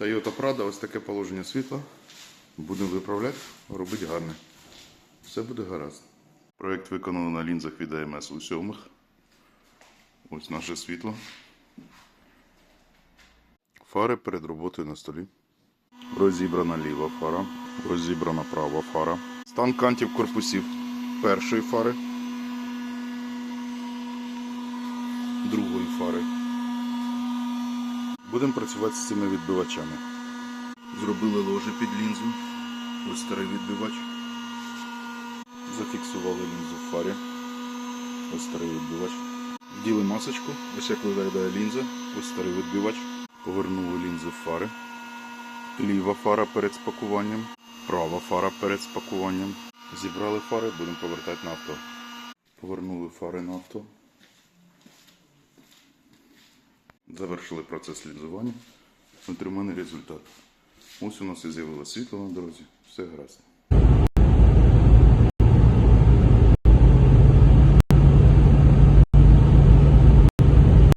Toyota Prado, ось таке положення світла. Будемо виправляти, робити гарне. Все буде гаразд. Проєкт виконано на лінзах від АМС у сьомих. Ось наше світло. Фари перед роботою на столі. Розібрана ліва фара, розібрана права фара. Стан кантів корпусів першої фари, другої фари. Будемо працювати з цими відбивачами. Зробили ложе під лінзу. Ось старий відбивач. Зафіксували лінзу в фарі. Ось старий відбивач. Вділи масочку, ось як виглядає лінза, ось старий відбивач. Повернули лінзу в фари. Ліва фара перед спакуванням, права фара перед спакуванням. Зібрали фари, будемо повертати на авто. Повернули фари на авто. Завершили процес лінзування. Отриманий результат. Ось у нас і з'явилося світло на дорозі. Все гаразд.